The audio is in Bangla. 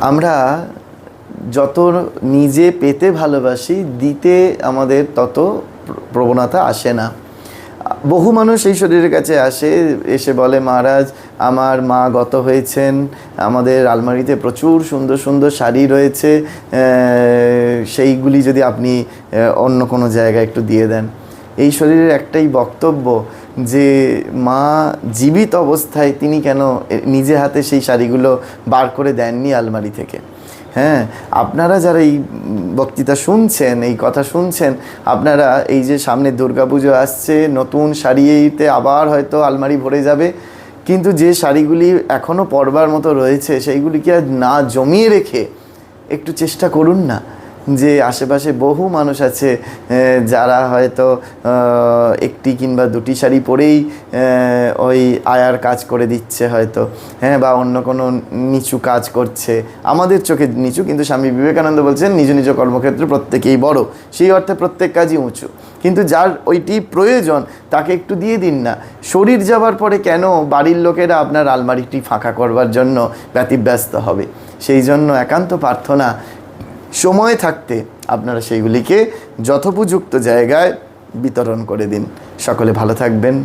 আমরা যত নিজে পেতে ভালোবাসি, দিতে আমাদের তত প্র- প্রবণতা আসে না। বহু মানুষ এই শরীরের কাছে আসে, এসে বলে, মহারাজ, আমার মা গত হয়েছেন, আমাদের আলমারিতে প্রচুর সুন্দর সুন্দর শাড়ি রয়েছে সেইগুলি যদি আপনি অন্য কোনো জায়গায় একটু দিয়ে দেন। এই শরীরের একটাই বক্তব্য যে মা জীবিত অবস্থায় তিনি কেন নিজে হাতে সেই শাড়িগুলো বার করে দেননি আলমারি থেকে। হ্যাঁ আপনারা যারা এই বক্তৃতা শুনছেন, এই কথা শুনছেন, আপনারা এই যে সামনে দুর্গাপুজো আসছে, নতুন শাড়িতে আবার হয়তো আলমারি ভরে যাবে, কিন্তু যে শাড়িগুলি এখনও পরবার মতো রয়েছে, সেইগুলিকে আর না জমিয়ে রেখে একটু চেষ্টা করুন না। যে আশেপাশে বহু মানুষ আছে যারা হয়তো একটি কিংবা দুটি শাড়ি পরেই ওই আয়ার কাজ করে দিচ্ছে হয়তো হ্যাঁ বা অন্য কোনো নিচু কাজ করছে। আমাদের চোখে নিচু, কিন্তু স্বামী বিবেকানন্দ বলছেন, নিজ নিজ কর্মক্ষেত্রে প্রত্যেকেই বড়। সেই অর্থে প্রত্যেক কাজই উঁচু। কিন্তু যার ওইটি প্রয়োজন, তাকে একটু দিয়ে দিন না। শরীর যাবার পরে কেন বাড়ির লোকেরা আপনার আলমারিটি ফাঁকা করবার জন্য ব্যতিব্যস্ত হবে? সেই জন্য একান্ত প্রার্থনা সময় থাকতে আপনারা সেইগুলিকে যথোপযুক্ত জায়গায় বিতরণ করে দিন। সকলে ভালো থাকবেন।